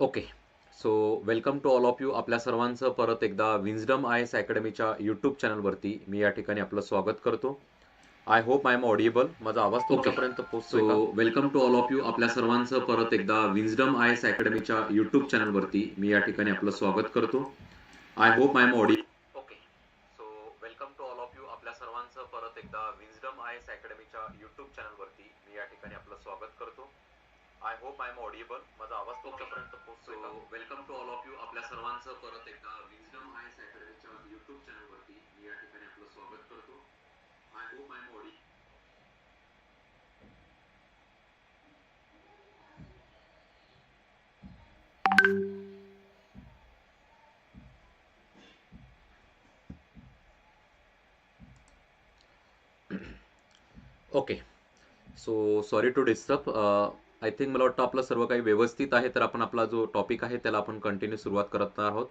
Okay so welcome to all of you आपल्या सर्वांचं परत एकदा विन्झडम आय एस अकॅडमीच्या यूट्यूब चॅनलवरती मी या ठिकाणी आपलं स्वागत करतो. I hope I am audible माझा आवाज तुमच्यापर्यंत पोहोचतो welcome to all of you आपल्या सर्वांचं परत एकदा विन्झडम आय एस अकॅडमीच्या यूट्यूब चॅनलवरती मी या ठिकाणी आपलं स्वागत करतो. I hope I am audible okay so welcome to all of you आपल्या सर्वांचं परत एकदा विन्झडम आय एस अकॅडमीच्या यूट्यूब चॅनलवरती मी या ठिकाणी आपलं स्वागत करतो. I hope I am audible माझा आवाज तुमच्यापर्यंत पोहोचतो welcome to all of you आपल्या सर्वांचं परत एकदा विजडम आय एस अकॅडमीच्या युट्यूब चॅनलवरती मी या ठिकाणी आपलं स्वागत करतो. I hope I am audible okay so sorry to disturb I think मला वाटतं आपलं सर्व काही व्यवस्थित आहे तर आपण आपला जो टॉपिक आहे त्याला आपण कंटिन्यू सुरुवात करत आहोत.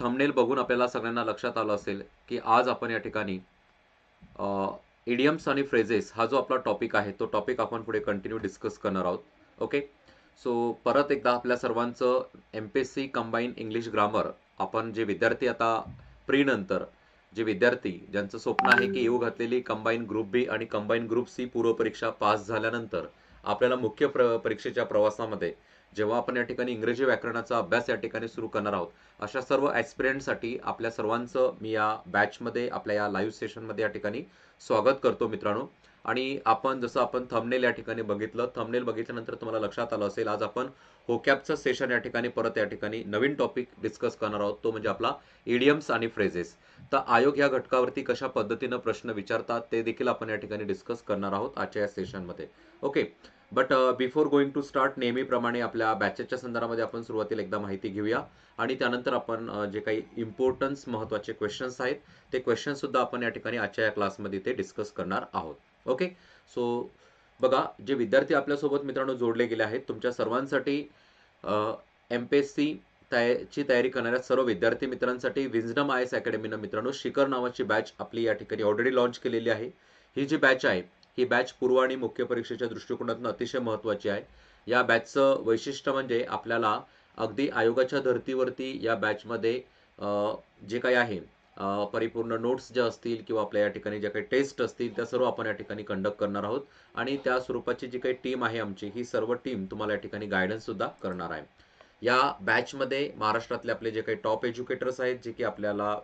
थंबनेल बघून आपल्याला सगळ्यांना लक्षात आलं असेल की आज आपण या ठिकाणी इडियम्स आणि फ्रेजेस हा जो आपला टॉपिक आहे तो टॉपिक आपण पुढे कंटिन्यू डिस्कस करणार आहोत. ओके सो परत एकदा आपल्या सर्वांचं M P S C combine English grammar आपण जे विद्यार्थी आता प्री नंतर जे विद्यार्थी ज्यांचं स्वप्न आहे की येऊ घातलेली कंबाईन ग्रुप बी आणि कंबाईन ग्रुप सी पूर्व परीक्षा पास झाल्यानंतर आपल्याला मुख्य प्र परीक्षेच्या प्रवासामध्ये जेव्हा आपण या ठिकाणी इंग्रजी व्याकरणाचा अभ्यास या ठिकाणी सुरू करणार आहोत अशा सर्व ॲस्पिरंटसाठी आपल्या सर्वांचं मी या बॅचमध्ये आपल्या या लाईव्ह सेशनमध्ये या ठिकाणी स्वागत करतो मित्रांनो. आणि आपण जसं आपण थंबनेल या ठिकाणी बघितलं थंबनेल बघितल्यानंतर तुम्हाला लक्षात आलं असेल आज आपण होकॅपचं सेशन या ठिकाणी परत या ठिकाणी नवीन टॉपिक डिस्कस करणार आहोत तो म्हणजे आपला इडियम्स आणि फ्रेजेस तर आयोग या घटकावरती कशा पद्धतीनं प्रश्न विचारतात ते देखील आपण या ठिकाणी डिस्कस करणार आहोत आजच्या या सेशनमध्ये okay but before going to start नेहमीप्रमाणे आपल्या बॅचेसच्या संदर्भामध्ये आपण सुरुवातीला एकदा माहिती घेऊया. आणि त्यानंतर आपण जे काही इम्पॉर्टन्स महत्त्वाचे क्वेश्चन्स आहेत ते क्वेश्चनसुद्धा आपण या ठिकाणी आजच्या या क्लासमध्ये ते डिस्कस करणार आहोत. ओके सो बघा जे विद्यार्थी आपल्यासोबत मित्रांनो जोडले गेले आहेत तुमच्या सर्वांसाठी एम पी एस सी ची तयारी करणाऱ्या सर्व विद्यार्थी मित्रांसाठी विजडम आय एस अकॅडमीनं मित्रांनो शिखर नावाची बॅच आपली या ठिकाणी ऑलरेडी लॉन्च केलेली आहे. ही जी बॅच आहे ही बॅच पूर्व आणि मुख्य परीक्षेच्या दृष्टिकोनातून अतिशय महत्त्वाची आहे. या बॅचचं वैशिष्ट्य म्हणजे आपल्याला अगदी आयोगाच्या धर्तीवरती या बॅचमध्ये जे काही आहे परिपूर्ण नोट्स ज्या असतील किंवा आपल्या या ठिकाणी ज्या काही टेस्ट असतील त्या सर्व आपण या ठिकाणी कंडक्ट करणार आहोत. आणि त्या स्वरूपाची जी काही टीम आहे आमची ही सर्व टीम तुम्हाला या ठिकाणी गायडन्स सुद्धा करणार आहे. या बॅचमध्ये महाराष्ट्रातले आपले जे काही टॉप एज्युकेटर्स आहेत जे की आपल्याला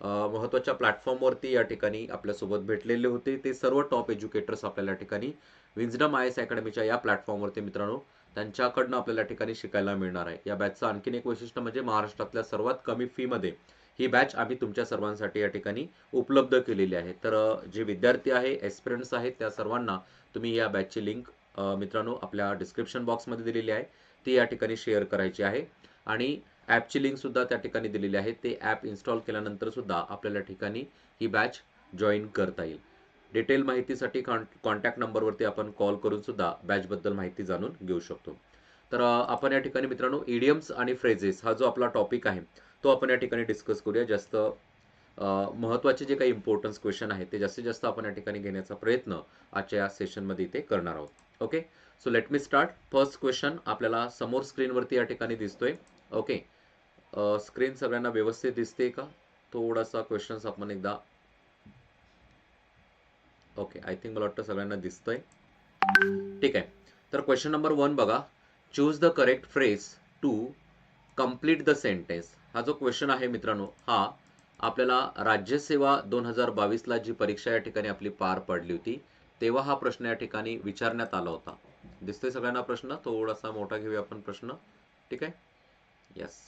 महत्त्वाच्या प्लॅटफॉर्मवरती या ठिकाणी आपल्यासोबत भेटलेले होते. ते सर्व टॉप एज्युकेटर्स आपल्याला या ठिकाणी विन्झडम आय एस अकॅडमीच्या या प्लॅटफॉर्मवरती मित्रांनो त्यांच्याकडनं आपल्याला या ठिकाणी शिकायला मिळणार आहे. या बॅचचं आणखीन एक वैशिष्ट्य म्हणजे महाराष्ट्रातल्या सर्वात कमी फीमध्ये ही बॅच आम्ही तुमच्या सर्वांसाठी या ठिकाणी उपलब्ध केलेली आहे. तर जे विद्यार्थी आहे एस्पिरंट्स आहेत त्या सर्वांना तुम्ही या बॅचची लिंक मित्रांनो आपल्या डिस्क्रिप्शन बॉक्समध्ये दिलेली आहे. ती या ठिकाणी शेअर करायची आहे. आणि ॲपची लिंक सुद्धा त्या ठिकाणी दिलेली आहे. ते ॲप इन्स्टॉल केल्यानंतर सुद्धा आपल्याला ठिकाणी ही बॅच जॉईन करता येईल. डिटेल माहितीसाठी कॉन्टॅक्ट नंबरवरती आपण कॉल करून सुद्धा बॅचबद्दल माहिती जाणून घेऊ शकतो. तर आपण या ठिकाणी मित्रांनो इडियम्स आणि फ्रेजेस हा जो आपला टॉपिक आहे तो आपण या ठिकाणी डिस्कस करूया. जास्त महत्त्वाचे जे काही इम्पॉर्टन्स क्वेश्चन आहेत ते जास्तीत जास्त आपण या ठिकाणी घेण्याचा प्रयत्न आजच्या या सेशनमध्ये इथे करणार आहोत. Okay so let me start first question आपल्याला समोर स्क्रीनवरती या ठिकाणी दिसतोय. ओके स्क्रीन सगळ्यांना व्यवस्थित दिसते का? थोडासा क्वेश्चन्स आपण एकदा ओके आय थिंक मला वाटतं सगळ्यांना दिसतंय. ठीक आहे. तर क्वेश्चन नंबर वन बघा. Choose the correct phrase to complete the sentence हा जो क्वेश्चन आहे मित्रांनो हा आपल्याला राज्यसेवा दोन हजार बावीसला जी परीक्षा या ठिकाणी आपली पार पडली होती तेव्हा हा प्रश्न या ठिकाणी विचारण्यात आला होता. दिसतोय सगळ्यांना प्रश्न? थोडासा मोठा घेऊया आपण प्रश्न. ठीक आहे? Yes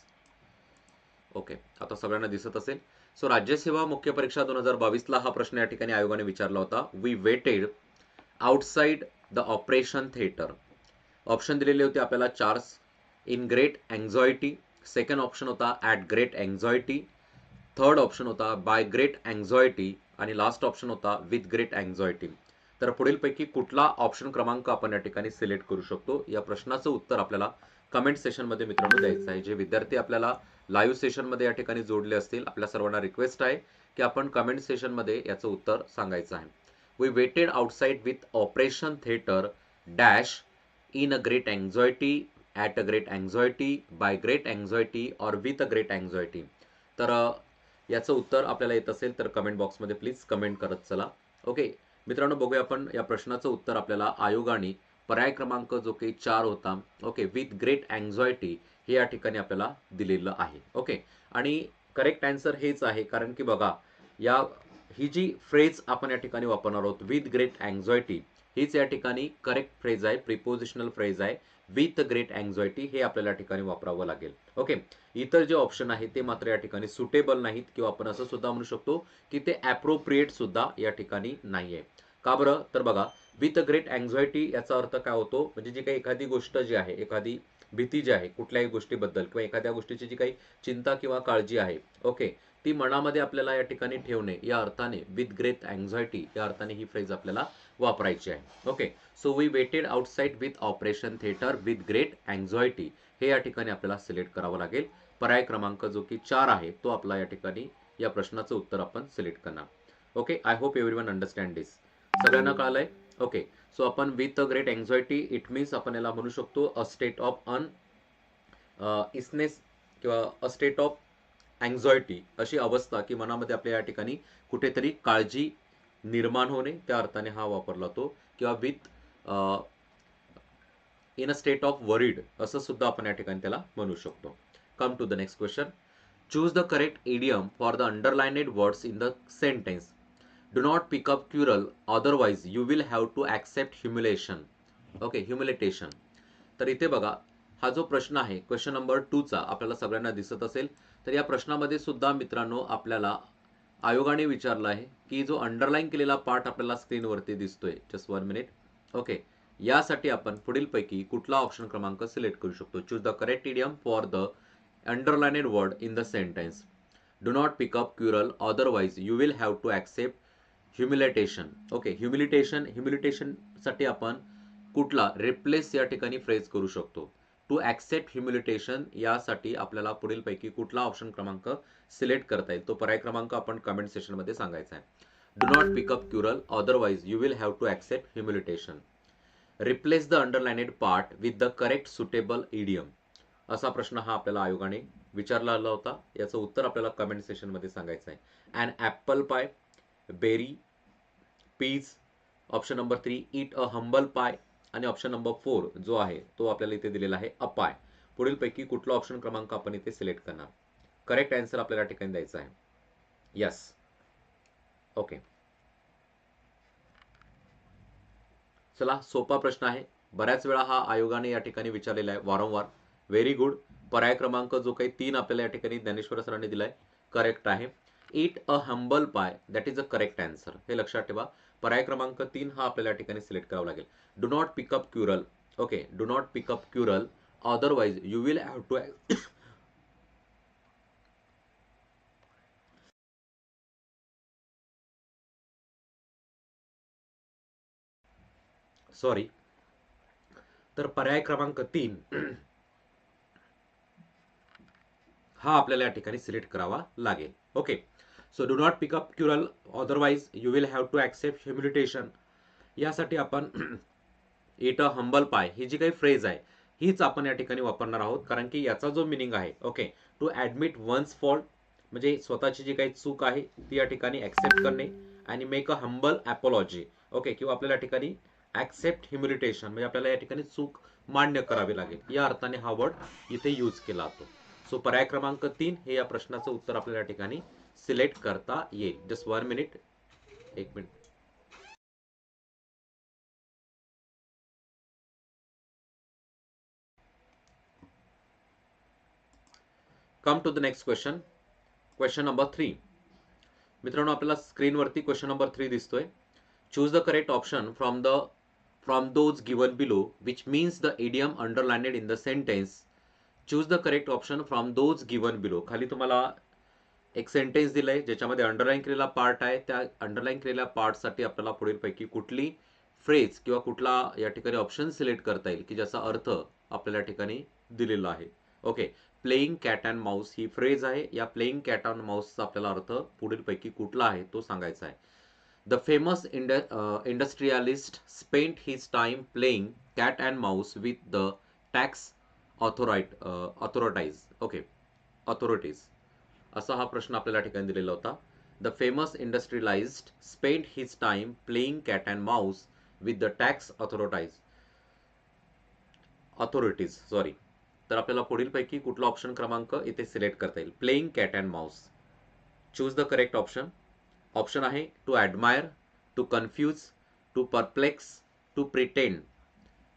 okay. आता सगळ्यांना दिसत असेल. सो राज्यसेवा मुख्य परीक्षा दोन हजार बावीसला हा प्रश्न या ठिकाणी आयोगाने विचारला होता. We waited outside the operation theatre option दिलेले होते आपल्याला चार्स in great anxiety second option होता at great anxiety third option होता बाय ग्रेट अँझॉयटी आणि लास्ट ऑप्शन होता विथ ग्रेट अँझॉयटी तर पुढीलपैकी कुठला ऑप्शन क्रमांक आपण या ठिकाणी सिलेक्ट करू शकतो? या प्रश्नाचं उत्तर आपल्याला कमेंट सेशनमध्ये मित्रांनो द्यायचं आहे. जे विद्यार्थी आपल्याला लाईव्ह सेशनमध्ये या ठिकाणी जोडले असतील. आपल्या सर्वांना रिक्वेस्ट आहे की आपण कमेंट सेशनमध्ये याचं उत्तर सांगायचं आहे. We waited outside with operation theatre dash in a great anxiety at a great anxiety by great anxiety or with a great anxiety तर याचं उत्तर आपल्याला येत असेल तर कमेंट बॉक्समध्ये प्लीज कमेंट करत चला. ओके मित्रांनो बघूया आपण या प्रश्नाचं उत्तर आपल्याला आयोगाने पर्याय क्रमांक जो काही चार होता. ओके विथ ग्रेट अँझॉयटी हे या ठिकाणी आपल्याला दिलेलं आहे. ओके आणि करेक्ट आन्सर हेच आहे. कारण की बघा या ही जी फ्रेज आपण या ठिकाणी वापरणार आहोत विथ ग्रेट अँझायटी हीच या ठिकाणी करेक्ट फ्रेज आहे प्रिपोजिशनल फ्रेज आहे. विथ ग्रेट अँझायटी हे आपल्याला या ठिकाणी वापरावं लागेल. ओके इतर जे ऑप्शन आहे ते मात्र या ठिकाणी सुटेबल नाहीत किंवा आपण असं सुद्धा म्हणू शकतो की ते ॲप्रोप्रिएट सुद्धा या ठिकाणी नाही आहे का बरं? तर बघा विथ ग्रेट अँझायटी याचा अर्थ काय होतो? म्हणजे जी काही एखादी गोष्ट जी आहे एखादी भीती जी आहे कुठल्याही गोष्टीबद्दल किंवा एखाद्या गोष्टीची जी काही चिंता किंवा काळजी आहे ओके ती मनामध्ये आपल्याला या ठिकाणी ठेवणे या अर्थाने विथ ग्रेट अँझायटी या अर्थाने ही फ्रेज आपल्याला वापरायची आहे okay. So we waited outside with operation theatre with great anxiety हे या ठिकाणी आपल्याला सिलेक्ट करावं लागेल. पर्याय क्रमांक जो की चार आहे तो आपला या ठिकाणी या प्रश्नाचं उत्तर आपण सिलेक्ट करणार. Okay I hope everyone understand this सगळ्यांना कळलंय? ओके. सो आपण with a great anxiety it means आपण याला म्हणू शकतो अ स्टेट ऑफ अन इसनेस किंवा अ स्टेट ऑफ अँझायटी अशी अवस्था की मनामध्ये आपल्या या ठिकाणी कुठेतरी काळजी निर्माण होणे त्या अर्थाने हा वापरला तो. किंवा with in a state of worried असं सुद्धा आपण या ठिकाणी त्याला म्हणू शकतो. Come to the next question choose the correct idiom for the underlined words in the sentence do not pick up quarrel otherwise you will have to accept humiliation okay humiliation तर इथे बघा हा जो प्रश्न आहे क्वेश्चन नंबर टूचा आपल्याला सगळ्यांना दिसत असेल. तर या प्रश्नामध्ये सुद्धा मित्रांनो आपल्याला आयोगाने विचारलं आहे की जो अंडरलाईन केलेला पार्ट आपल्याला स्क्रीनवरती दिसतोय. जस्ट वन मिनिट ओके यासाठी आपण पुढीलपैकी कुठला ऑप्शन क्रमांक सिलेक्ट करू शकतो? Choose the correct idiom for the underlined word in the sentence do not pick up quarrel otherwise you will have to accept humiliation okay humiliation ह्युमिलिटेशनसाठी आपण कुठला replace या ठिकाणी फ्रेज करू शकतो. टू ॲक्सेप्ट ह्युमिलिटेशन यासाठी आपल्याला पुढीलपैकी कुठला ऑप्शन क्रमांक सिलेक्ट करता येईल? तो पर्याय क्रमांक आपण कमेंट सेशनमध्ये सांगायचा आहे. Do not pick up quarrel otherwise you will have to accept humiliation replace the underlined part with the correct suitable idiom असा प्रश्न हा आपल्याला आयोगाने विचारला आला होता. याचं उत्तर आपल्याला कमेंट सेशनमध्ये सांगायचं आहे. And apple pie berry peas option number three eat a humble pie आणि ऑप्शन नंबर फोर जो आहे तो आपल्याला इथे दिलेला आहे अपाय पुढीलपैकी कुठला ऑप्शन क्रमांक आपण इथे सिलेक्ट करणार? करेक्ट आन्सर आपल्याला ठिकाणी द्यायचा आहे. यस ओके चला सोपा प्रश्न आहे. बऱ्याच वेळा हा आयोगाने या ठिकाणी विचारलेला आहे वारंवार. व्हेरी गुड पर्याय क्रमांक जो काही तीन आपल्याला या ठिकाणी ज्ञानेश्वर सरांनी दिलाय करेक्ट आहे. Eat a humble pie that is a correct answer हे लक्षात ठेवा. पर्याय क्रमांक तीन हा आपल्याला या ठिकाणी सिलेक्ट करावा लागेल. Do not pick up quarrel okay do not pick up quarrel otherwise you will have to sorry तर पर्याय क्रमांक तीन हा आपल्याला या ठिकाणी सिलेक्ट करावा लागेल. Okay so do not pick up quarrel otherwise you will have to accept humiliation यासाठी आपण इट अ हंबल पाय. ही जी काही फ्रेज आहे हीच आपण या ठिकाणी वापरणार आहोत. कारण की याचा जो मिनिंग आहे okay to admit one's fault म्हणजे स्वतःची जी काही चूक आहे ती या ठिकाणी ॲक्सेप्ट करणे आणि make a humble apology okay किंवा आपल्याला या ठिकाणी ॲक्सेप्ट ह्युमिलिटेशन म्हणजे आपल्याला या ठिकाणी चूक मान्य करावी लागेल. या अर्थाने हा वर्ड इथे यूज केला जातो. सो पर्याय क्रमांक तीन हे या प्रश्नाचं उत्तर आपल्याला या ठिकाणी सिलेक्ट करता येईल जस्ट वन मिनिट एक minute. Come to the next question question number three मित्रांनो आपल्याला स्क्रीनवरती क्वेश्चन नंबर थ्री दिसतोय. Choose the correct option from the from those given below which means the idiom underlined in the sentence choose the correct option from those given below खाली तुम्हाला एक sentence आहे ज्याच्यामध्ये underline केलेला part आहे. त्या underline केलेल्या पार्टसाठी आपल्याला पुढीलपैकी कुठली फ्रेज किंवा कुठला या ठिकाणी ऑप्शन सिलेक्ट करता येईल की ज्याचा अर्थ आपल्याला या ठिकाणी दिलेला आहे. Okay playing cat and mouse he phrase आहे. या प्लेईंग कॅट अँड माऊसचा आपल्याला अर्थ पुढीलपैकी कुठला आहे तो सांगायचा आहे. The famous ind industrialist spent his time playing cat and mouse with the tax authority authorities okay authorities असा हा प्रश्न आपल्याला ठिकाणी दिलेला होता. The famous industrialised spend his time playing cat and mouse with the tax authorities authorities sorry तर आपल्याला पुढीलपैकी कुठला ऑप्शन क्रमांक इथे सिलेक्ट करता येईल. Playing cat and mouse choose the correct option option आहे to admire to confuse to perplex to pretend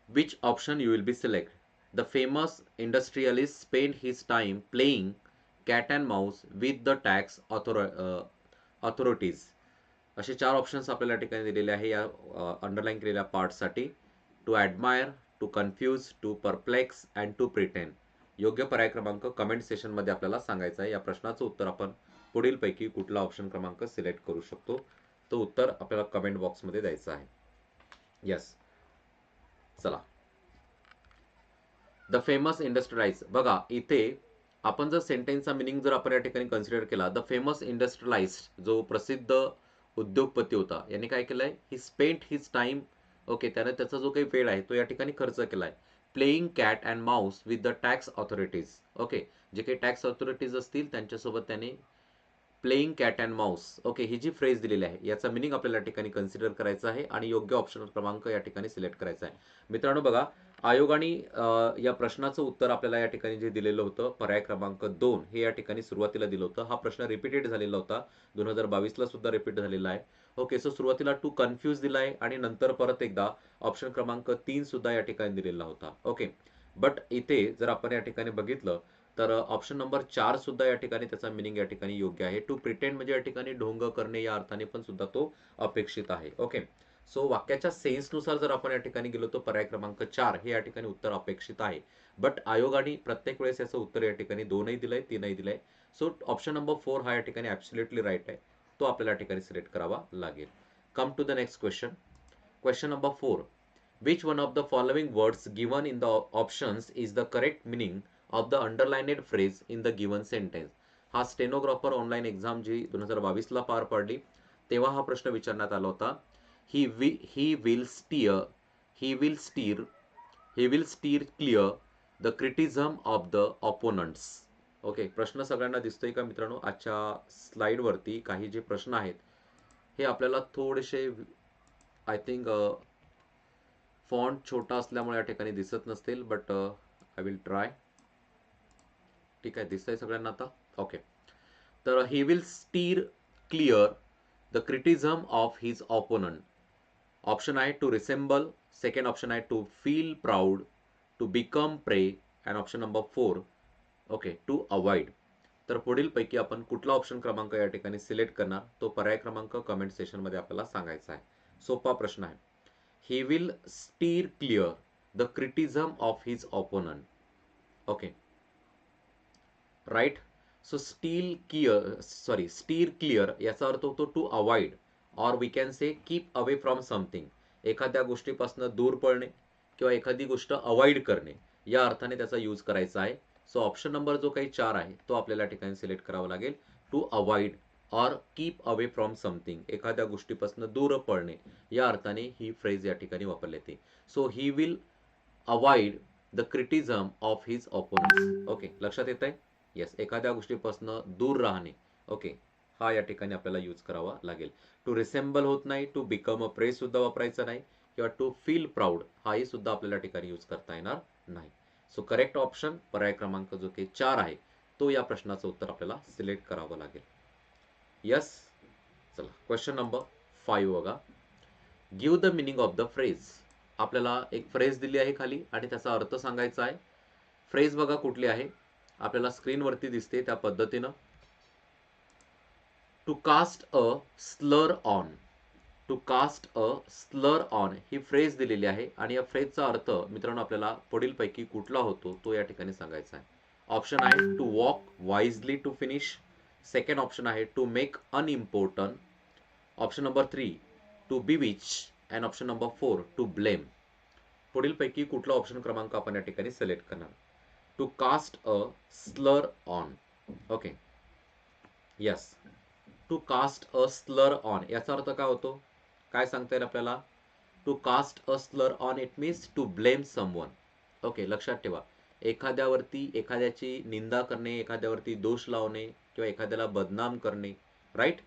which option you will be select the famous industrialist spend his time playing cat and mouse with the tax author authorities असे चार options आपल्याला ठिकाणी दिलेले आहे. या uh, underline केलेल्या पार्टसाठी to admire to confuse to perplex and to pretend योग्य पर्याय क्रमांक कमेंट सेशनमध्ये आपल्याला सांगायचा आहे. या प्रश्नाचं उत्तर आपण पुढीलपैकी कुठला ऑप्शन क्रमांक सिलेक्ट करू शकतो? तो उत्तर आपल्याला कमेंट बॉक्समध्ये द्यायचं आहे. यस चला. द फेमस इंडस्ट्रीज बघा इथे आपण जर सेंटेन्सचा मिनिंग जर आपण या ठिकाणी कन्सिडर केला द फेमस इंडस्ट्रियलाइज्ड जो प्रसिद्ध उद्योगपती होता यांनी काय केलंय? He spent his time okay त्याने त्याचा जो काही वेळ आहे तो या ठिकाणी खर्च केला आहे playing cat and mouse with the tax authorities okay जे काही टॅक्स ऑथॉरिटीज असतील त्यांच्यासोबत त्याने playing cat and mouse okay ही जी फ्रेज दिलेली आहे याचा मिनिंग आपल्याला या ठिकाणी कन्सिडर करायचा आहे आणि योग्य ऑप्शन क्रमांक या ठिकाणी सिलेक्ट करायचा आहे. मित्रांनो बघा आयोगाने या प्रश्नाचं उत्तर आपल्याला या ठिकाणी जे दिलेलं होतं पर्याय क्रमांक दोन हे या ठिकाणी सुरुवातीला दिलं होतं. हा प्रश्न रिपीटेड झालेला होता. दोन हजार बावीसला सुद्धा रिपीट झालेला आहे. ओके सो सुरुवातीला टू कन्फ्यूज दिलाय आणि नंतर परत एकदा ऑप्शन क्रमांक तीन सुद्धा या ठिकाणी दिलेला होता. ओके बट इथे जर आपण या ठिकाणी बघितलं तर ऑप्शन नंबर चार सुद्धा या ठिकाणी त्याचा मिनिंग या ठिकाणी योग्य आहे. टू प्रिटेंड म्हणजे या ठिकाणी ढोंग करणे या अर्थाने पण सुद्धा तो अपेक्षित आहे. ओके सो वाक्याच्या सेन्सनुसार जर आपण या ठिकाणी गेलो तर पर्याय क्रमांक चार हे या ठिकाणी उत्तर अपेक्षित आहे. बट आयोगाने प्रत्येक वेळेस याचं उत्तर या ठिकाणी दोनही दिलंय तीनही दिलंय. सो ऑप्शन नंबर फोर हा या ठिकाणी ॲब्सोल्युटली राईट आहे. तो आपल्याला या ठिकाणी सिलेक्ट करावा लागेल. Come to the next question question number four which one of the following words given in the options is the correct meaning of the underlined phrase in the given sentence हा stenographer online exam जी दोन हजार बावीसला पार पडली तेव्हा हा प्रश्न विचारण्यात आला होता. He we he will steer he will steer he will steer clear the criticism of the opponents okay प्रश्न सगळ्यांना दिसतोय का मित्रांनो? आजच्या स्लाईडवरती काही जे प्रश्न आहेत हे आपल्याला थोडेसे आय थिंक फॉन्ट छोटा असल्यामुळे या ठिकाणी दिसत नसतील बट आय विल ट्राय ठीक आहे दिसतंय सगळ्यांना आता? ओके तर he will steer clear the criticism of his opponent option आहे टू रिसेंबल सेकंड ऑप्शन आहे to feel proud to become prey and option number four okay to avoid तर पुढीलपैकी आपण कुठला ऑप्शन क्रमांक या ठिकाणी सिलेक्ट करणार? तो पर्याय क्रमांक कमेंट सेशनमध्ये आपल्याला सांगायचा आहे. सोपा प्रश्न आहे. He will steer clear the criticism of his opponent. Okay. Right so steel clear sorry steel clear याचा अर्थ होतो to avoid or we can say keep away from something एखाद्या गोष्टीपासून दूर पळणे किंवा एखादी गोष्ट अवॉइड करणे या अर्थाने त्याचा यूज करायचा आहे. सो ऑप्शन नंबर जो काही चार आहे तो आपल्याला ठिकाणी सिलेक्ट करावा लागेल. To avoid or keep away from something एखाद्या गोष्टीपासून दूर पळणे या अर्थाने ही फ्रेज या ठिकाणी वापरली येते so he will avoid the criticism of his opponents okay लक्षात येत आहे येस एखाद्या गोष्टीपासून दूर राहणे. ओके हा या ठिकाणी आपल्याला यूज करावा लागेल. टू रिसेंबल होत नाही टू बिकम अ प्रेस सुद्धा वापरायचा नाही किंवा टू फील प्राऊड हाही सुद्धा आपल्याला ठिकाणी यूज करता येणार नाही. सो करेक्ट ऑप्शन पर्याय क्रमांक जो की चार आहे तो या प्रश्नाचं उत्तर आपल्याला सिलेक्ट करावं लागेल. यस चला. क्वेश्चन नंबर फाईव्ह बघा. Give the meaning of the phrase आपल्याला एक फ्रेज दिली आहे खाली आणि त्याचा अर्थ सांगायचा आहे. फ्रेज बघा कुठली आहे. आपल्याला स्क्रीनवरती दिसते त्या पद्धतीनं. To cast a slur on to cast a slur on he phrase दिलेली आहे आणि या फ्रेजचा अर्थ मित्रांनो आपल्याला पुढीलपैकी कुठला होतो तो या ठिकाणी सांगायचा आहे. ऑप्शन आहे to walk wisely to finish second option आहे to make unimportant option number three to be witch and option number four to blame पुढीलपैकी कुठला ऑप्शन क्रमांक आपण या ठिकाणी सिलेक्ट करणार? To cast a slur on okay yes to cast a slur on याचा अर्थ काय होतो? काय सांगता येईल आपल्याला? To cast a slur on it means to blame someone okay लक्षात ठेवा. एखाद्यावरती एखाद्याची निंदा करणे एखाद्यावरती दोष लावणे किंवा एखाद्याला बदनाम करणे राईट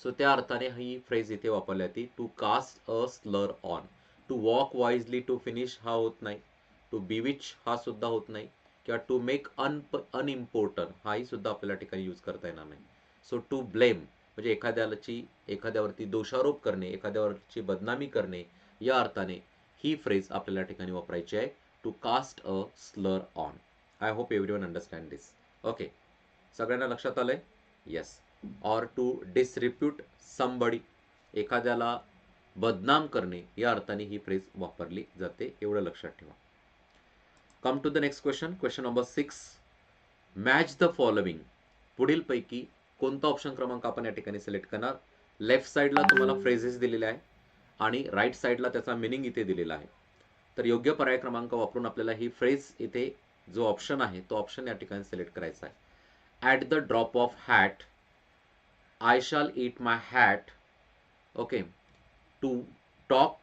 सो त्या अर्थाने ही फ्रेज इथे वापरली जाते. To cast a slur on to walk wisely to finish हा होत नाही. टू बिविच हा सुद्धा होत नाही. किंवा टू मेक अन अनइम्पॉर्टंट हाही सुद्धा आपल्याला ठिकाणी यूज करता येणार नाही. सो टू ब्लेम म्हणजे एखाद्याची एखाद्यावरती दोषारोप करणे एखाद्यावरची बदनामी करणे या अर्थाने ही फ्रेज आपल्याला ठिकाणी वापरायची आहे to cast a slur on I hope everyone understand this okay सगळ्यांना लक्षात आलंय? Yes or to disrepute somebody एखाद्याला बदनाम करणे या अर्थाने ही फ्रेज वापरली जाते. एवढं लक्षात ठेवा. Come to the next question question number six match the following पुढीलपैकी कोणता ऑप्शन क्रमांक आपण या ठिकाणी सिलेक्ट करणार? लेफ्ट साईडला तुम्हाला फ्रेजेस दिलेले आहे आणि राईट साईडला त्याचा मिनिंग इथे दिलेला आहे. तर योग्य पर्याय क्रमांक वापरून आपल्याला ही फ्रेज इथे जो ऑप्शन आहे तो ऑप्शन या ठिकाणी सिलेक्ट करायचा आहे. At the drop of hat I shall eat my hat okay to talk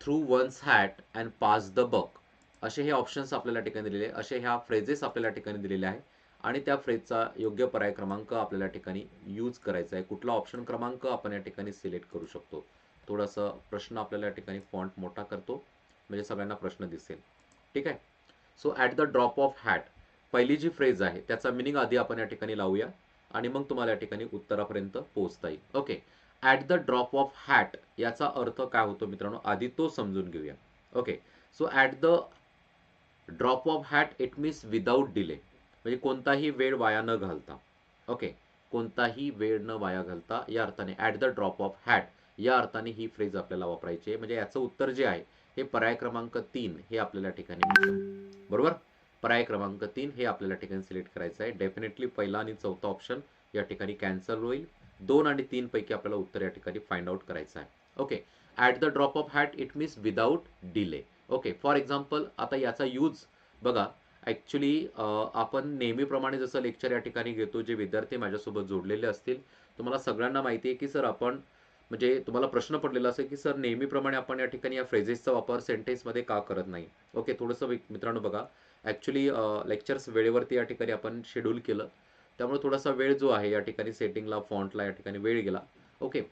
through one's hat and pass the buck असे हे ऑप्शन्स आपल्याला ठिकाणी दिलेले असे ह्या फ्रेजेस आपल्याला ठिकाणी दिलेले आहे आणि त्या फ्रेजचा योग्य पर्याय क्रमांक आपल्याला ठिकाणी यूज करायचा आहे. कुठला ऑप्शन क्रमांक आपण या ठिकाणी सिलेक्ट करू शकतो? थोडासा प्रश्न आपल्याला या ठिकाणी फॉन्ट मोठा करतो. म्हणजे सगळ्यांना प्रश्न दिसेल. ठीक आहे? So at the drop of hat पहिली जी फ्रेज आहे त्याचा मिनिंग आधी आपण या ठिकाणी लावूया. आणि मग तुम्हाला या ठिकाणी उत्तरापर्यंत पोहोचता येईल. Okay at the drop of hat याचा अर्थ काय होतो मित्रांनो? आधी तो समजून घेऊया. Okay so at the drop of hat it means without delay म्हणजे कोणताही वेळ वाया न घालता. ओके कोणताही वेळ न वाया घालता या अर्थाने at the drop of hat या अर्थाने ही फ्रेज आपल्याला वापरायची आहे. म्हणजे याचं उत्तर जे आहे हे पर्याय क्रमांक तीन हे आपल्याला ठिकाणी मिळतं. बरोबर? पर्याय क्रमांक तीन हे आपल्याला ठिकाणी सिलेक्ट करायचं आहे. डेफिनेटली पहिला आणि चौथा ऑप्शन या ठिकाणी कॅन्सल होईल. दोन आणि तीन पैकी आपल्याला उत्तर या ठिकाणी फाइंड आउट करायचं आहे. Okay at the drop of hat it means without delay okay for example आता याचा यूज बघा ॲक्च्युली आपण नेहमीप्रमाणे जसं लेक्चर या ठिकाणी घेतो जे विद्यार्थी माझ्यासोबत जोडलेले असतील तुम्हाला सगळ्यांना माहिती आहे की सर आपण म्हणजे तुम्हाला प्रश्न पडलेला असेल की सर नेहमीप्रमाणे आपण या ठिकाणी या फ्रेजेसचा वापर सेंटेन्समध्ये का करत नाही? ओके थोडंसं मित्रांनो बघा ॲक्च्युली लेक्चर्स वेळेवरती या ठिकाणी आपण शेड्यूल केलं त्यामुळे थोडासा वेळ जो आहे या ठिकाणी सेटिंगला फॉन्टला या ठिकाणी वेळ गेला. ओके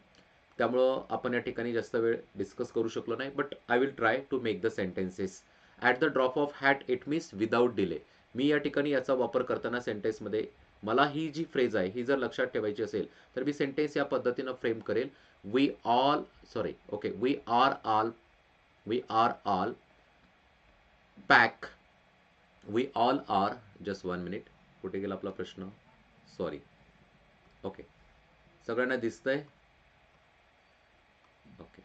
त्यामुळं आपण या ठिकाणी जास्त वेळ डिस्कस करू शकलो नाही but I will try to make the sentences at the drop of hat it means without delay मी या ठिकाणी याचा वापर करताना सेंटेन्समध्ये मला ही जी फ्रेज आहे ही जर लक्षात ठेवायची असेल तर मी सेंटेन्स या पद्धतीनं फ्रेम करेल. We all sorry okay we are all we are all pack we all are just one minute कुठे गेला आपला प्रश्न? सॉरी ओके सगळ्यांना दिसतंय ओके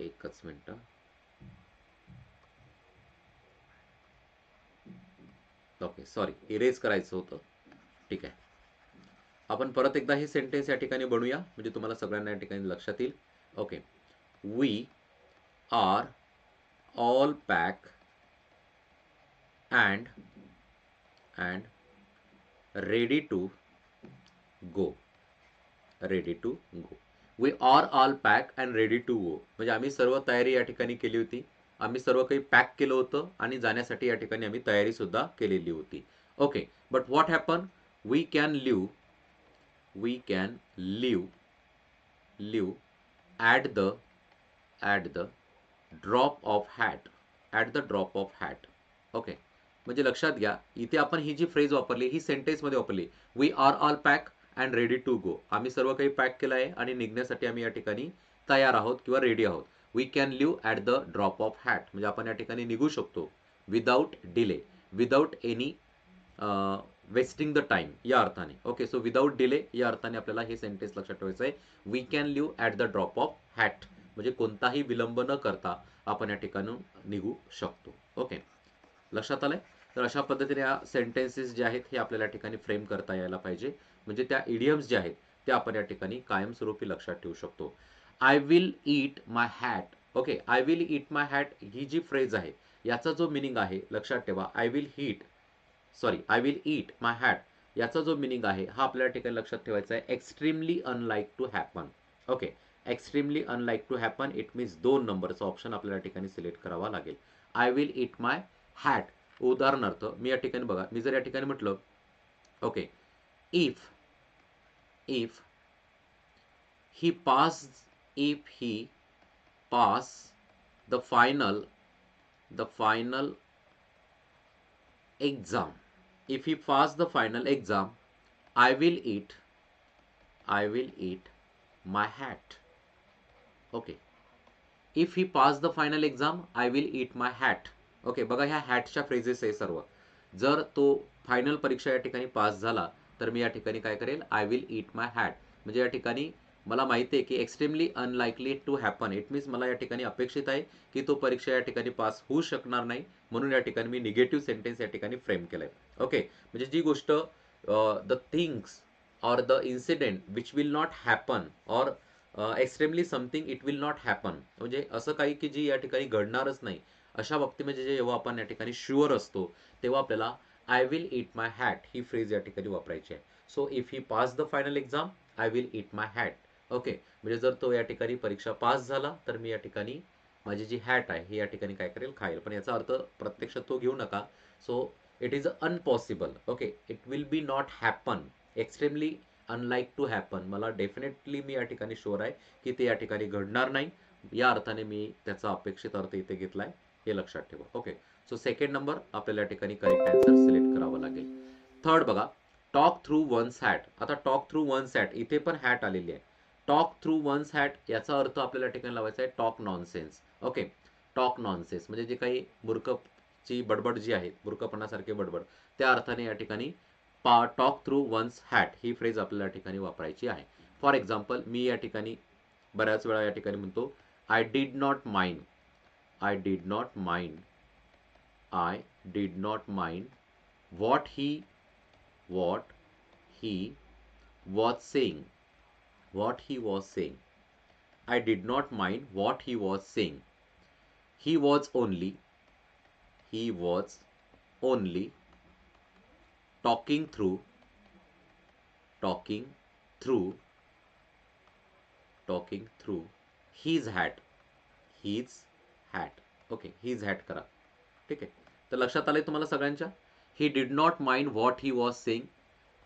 एकच मिनटं. ओके सॉरी इरेज करायचं होतं. ठीक आहे. आपण परत एकदा हे सेंटेन्स या ठिकाणी बनवूया म्हणजे तुम्हाला सगळ्यांना या ठिकाणी लक्षात येईल. Okay we are all pack and and ready to go ready to go we are all pack and ready to go म्हणजे आम्ही सर्व तयारी या ठिकाणी केली होती. आम्ही सर्व काही पॅक केलं होतं आणि जाण्यासाठी या ठिकाणी आम्ही तयारी सुद्धा केलेली होती. Okay but what happen we can leave we can leave leave at the at the drop of hat at the drop of hat okay म्हणजे लक्षात घ्या इथे आपण ही जी फ्रेज वापरली ही सेंटेन्समध्ये वापरली. We are all pack and ready to go आम्ही सर्व काही पॅक केलं आहे आणि निघण्यासाठी आम्ही या ठिकाणी तयार आहोत किंवा रेडी आहोत. We can leave at the drop of hat म्हणजे आपण या ठिकाणी निघू शकतो without delay without any wasting the time या अर्थाने. ओके सो विदाऊट डिले या अर्थाने आपल्याला हे सेंटेन्स लक्षात ठेवायचं आहे. We can live at the drop of hat म्हणजे कोणताही विलंब न करता आपण या ठिकाणी निघू शकतो. ओके लक्षात आलंय? तर अशा पद्धतीने या सेंटेन्सेस जे आहेत हे आपल्याला या ठिकाणी फ्रेम करता यायला पाहिजे. म्हणजे त्या इडियम्स जे आहेत त्या आपण या ठिकाणी कायमस्वरूपी लक्षात ठेवू शकतो. I will eat my hat okay I will eat my hat ही जी फ्रेज आहे याचा जो मिनिंग आहे लक्षात ठेवा I will heat sorry I will eat my hat याचा जो मिनिंग आहे हा आपल्या ठिकाणी लक्षात ठेवायचा आहे extremely unlikely to happen okay extremely unlikely to happen it means दोन नंबरचा ऑप्शन आपल्याला या ठिकाणी सिलेक्ट करावा लागेल. I will eat my hat उदाहरणार्थ मी या ठिकाणी बघा मी जर या ठिकाणी म्हटलं okay if if he passed if he pass the final the final exam if he pass the final exam i will eat i will eat my hat okay if he pass the final exam i will eat my hat okay बघा ह्या हॅटच्या phrases आहे सर्व जर तो final परीक्षा या ठिकाणी pass झाला तर मी या ठिकाणी काय करेल I will eat my hat म्हणजे या ठिकाणी मला माहिती आहे की extremely unlikely to happen it means मला या ठिकाणी अपेक्षित आहे की तो परीक्षा या ठिकाणी पास होऊ शकणार नाही. म्हणून या ठिकाणी मी निगेटिव्ह सेंटेन्स या ठिकाणी फ्रेम केलंय. ओके म्हणजे जी गोष्ट the things or the incident which will not happen or extremely something it will not happen म्हणजे असं काही की जी या ठिकाणी घडणारच नाही. अशा बाबतीमध्ये जेव्हा आपण या ठिकाणी शुअर असतो तेव्हा आपल्याला I will eat my hat he phrase या ठिकाणी वापरायची आहे. So if he pass the final exam I will eat my hat okay म्हणजे जर तो या ठिकाणी परीक्षा पास झाला तर मी या ठिकाणी माझी जी हॅट आहे ही या ठिकाणी काय करेल? खाईल पण याचा अर्थ प्रत्यक्षात तो घेऊ नका. So it is unpossible okay it will be not happen extremely unlikely to happen मला डेफिनेटली मी या ठिकाणी शुअर आहे की ते या ठिकाणी घडणार नाही. या अर्थाने मी त्याचा अपेक्षित अर्थ इथे घेतलाय. हे लक्षात ठेवा. ओके सो सेकंड नंबर आपल्याला या ठिकाणी करेक्ट आन्सर सिलेक्ट करावा लागेल. थर्ड बघा टॉक थ्रू वन्स हॅट आता टॉक थ्रू वन्स हॅट इथे पण हॅट आलेली आहे. टॉक थ्रू वन्स हॅट याचा अर्थ आपल्याला ठिकाणी लावायचा आहे talk nonsense okay talk nonsense म्हणजे जे काही मूर्खची बडबड जी आहे मूर्खपणासारखे बडबड त्या अर्थाने या ठिकाणी पा टॉक थ्रू वन्स हॅट ही फ्रेज आपल्याला या ठिकाणी वापरायची आहे. फॉर एक्झाम्पल मी या ठिकाणी बऱ्याच वेळा या ठिकाणी म्हणतो I did not mind I did not mind I did not mind what he what he was saying what he was saying. I did not mind what he was saying. He was only, he was only talking through, talking through, talking through his hat, his hat. Okay his hat करा ठीक आहे तर लक्षात आले तुम्हाला सगळ्यांच्या? He did not mind what he was saying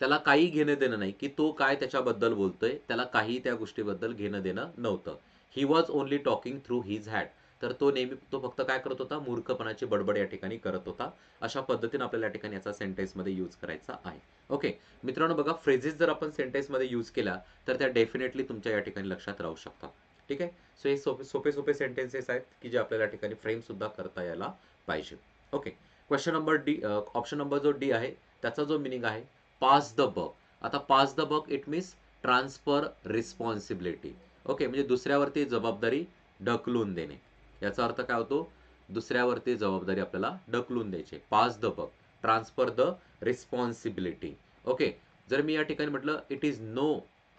त्याला काही घेणं देणं नाही. की तो काय त्याच्याबद्दल बोलतोय त्याला काही त्या गोष्टीबद्दल घेणं देणं नव्हतं. He was only talking through his hat तर तो नेहमी तो फक्त काय करत होता? मूर्खपणाची बडबड या ठिकाणी करत होता. अशा पद्धतीने आपल्याला या ठिकाणी याचा सेंटेन्समध्ये यूज करायचा आहे. ओके मित्रांनो बघा फ्रेजेस जर आपण सेंटेन्समध्ये यूज केल्या तर त्या डेफिनेटली तुमच्या या ठिकाणी लक्षात राहू शकतात. ठीक आहे? सो हे सोपे सोपे सोपे सेंटेन्सेस आहेत की जे आपल्याला या ठिकाणी फ्रेम सुद्धा करता यायला पाहिजे. Okay question number D option number जो डी आहे त्याचा जो मिनिंग आहे पास द बक आता pass the buck it means transfer responsibility okay म्हणजे दुसऱ्यावरती जबाबदारी ढकलून देणे. याचा अर्थ काय होतो? दुसऱ्यावरती जबाबदारी आपल्याला ढकलून द्यायची. Pass the buck transfer the responsibility okay जर मी या ठिकाणी म्हटलं इट इज नो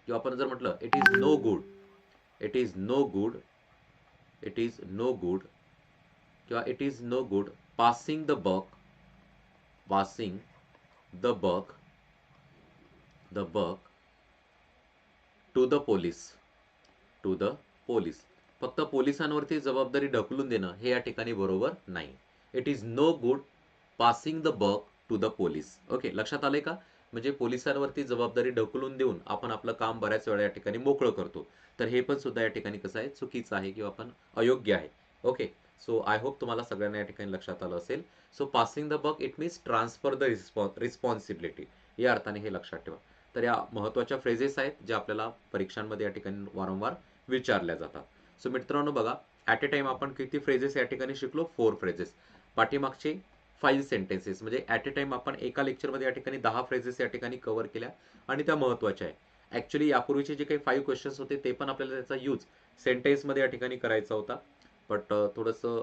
किंवा आपण जर म्हटलं it is no good it is no good it is no good किंवा it is no good passing the buck passing the buck the buck to the police to the police फक्त पोलिसांवरती जबाबदारी ढकलून देणं हे या ठिकाणी बरोबर नाही. It is no good passing the buck to the police okay लक्षात आलंय का? म्हणजे पोलिसांवरती जबाबदारी ढकलून देऊन आपण आपलं काम बऱ्याच वेळा या ठिकाणी मोकळं करतो. तर हे पण सुद्धा या ठिकाणी कसं आहे? चुकीचं आहे किंवा आपण अयोग्य आहे. ओके सो आय होप तुम्हाला सगळ्यांना या ठिकाणी लक्षात आलं असेल. So passing the buck it means transfer the responsibility या अर्थाने हे लक्षात ठेवा. तर या महत्त्वाच्या फ्रेजेस आहेत ज्या आपल्याला परीक्षांमध्ये या ठिकाणी वारंवार विचारल्या जातात. सो मित्रांनो बघा ॲट ए टाइम आपण किती फ्रेजेस या ठिकाणी शिकलो? फोर फ्रेजेस पाठीमागचे फाईव्ह सेंटेन्सेस म्हणजे ॲट ए टाइम आपण एका लेक्चरमध्ये या ठिकाणी दहा फ्रेजेस या ठिकाणी कव्हर केल्या आणि त्या महत्त्वाच्या आहे ॲक्च्युली यापूर्वीचे जे काही फाईव्ह क्वेश्चन्स होते ते पण आपल्याला त्याचा यूज सेंटेन्समध्ये या ठिकाणी करायचा होता. बट uh, थोडंसं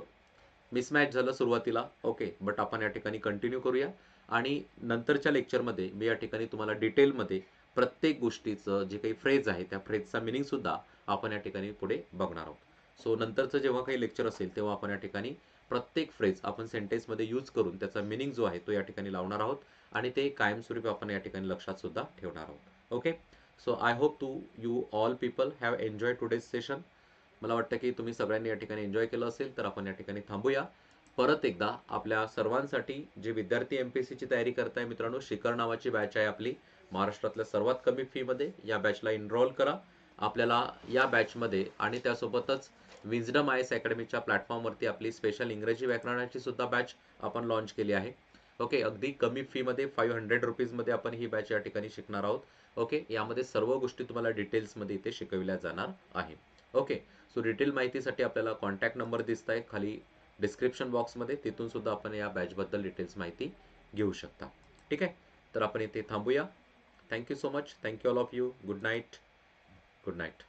मिसमॅच झालं सुरुवातीला. ओके बट आपण या ठिकाणी कंटिन्यू करूया. आणि नंतरच्या लेक्चरमध्ये मी या ठिकाणी तुम्हाला डिटेलमध्ये प्रत्येक गोष्टीचं जे काही फ्रेज आहे त्या फ्रेजचा मिनिंगसुद्धा आपण या ठिकाणी पुढे बघणार आहोत. सो नंतरचं जेव्हा काही लेक्चर असेल तेव्हा आपण या ठिकाणी प्रत्येक फ्रेज आपण सेंटेन्समध्ये यूज करून त्याचा मिनिंग जो आहे तो या ठिकाणी लावणार आहोत. आणि ते कायमस्वरूपी आपण या ठिकाणी लक्षात सुद्धा ठेवणार आहोत. Okay so I hope to you all people have enjoy today's session मला वाटतं की तुम्ही सगळ्यांनी या ठिकाणी एन्जॉय केलं असेल तर आपण या ठिकाणी थांबूया. परत एकदा आपल्या सर्वांसाठी जे विद्यार्थी एम पी सीची तयारी करताय मित्रांनो शिखर नावाची बॅच आहे आपली. महाराष्ट्रातल्या सर्वात कमी फीमध्ये या बॅचला इनरोल करा. आपल्याला या बॅचमध्ये आणि त्यासोबतच विजडम आय एस अकॅडमीच्या प्लॅटफॉर्मवरती आपली स्पेशल इंग्रजी व्याकरणाची सुद्धा बॅच आपण लॉन्च केली आहे. ओके अगदी कमी फीमध्ये फाईव्ह हंड्रेड रुपीजमध्ये आपण ही बॅच या ठिकाणी शिकणार आहोत. ओके यामध्ये सर्व गोष्टी तुम्हाला डिटेल्समध्ये इथे शिकविल्या जाणार आहे. ओके सो डिटेल माहितीसाठी आपल्याला कॉन्टॅक्ट नंबर दिसत आहे खाली डिस्क्रिप्शन बॉक्समध्ये तिथून सुद्धा आपण या बॅचबद्दल डिटेल्स माहिती घेऊ शकता. ठीक आहे? तर आपण इथे थांबूया. Thank you so much thank you all of you good night good night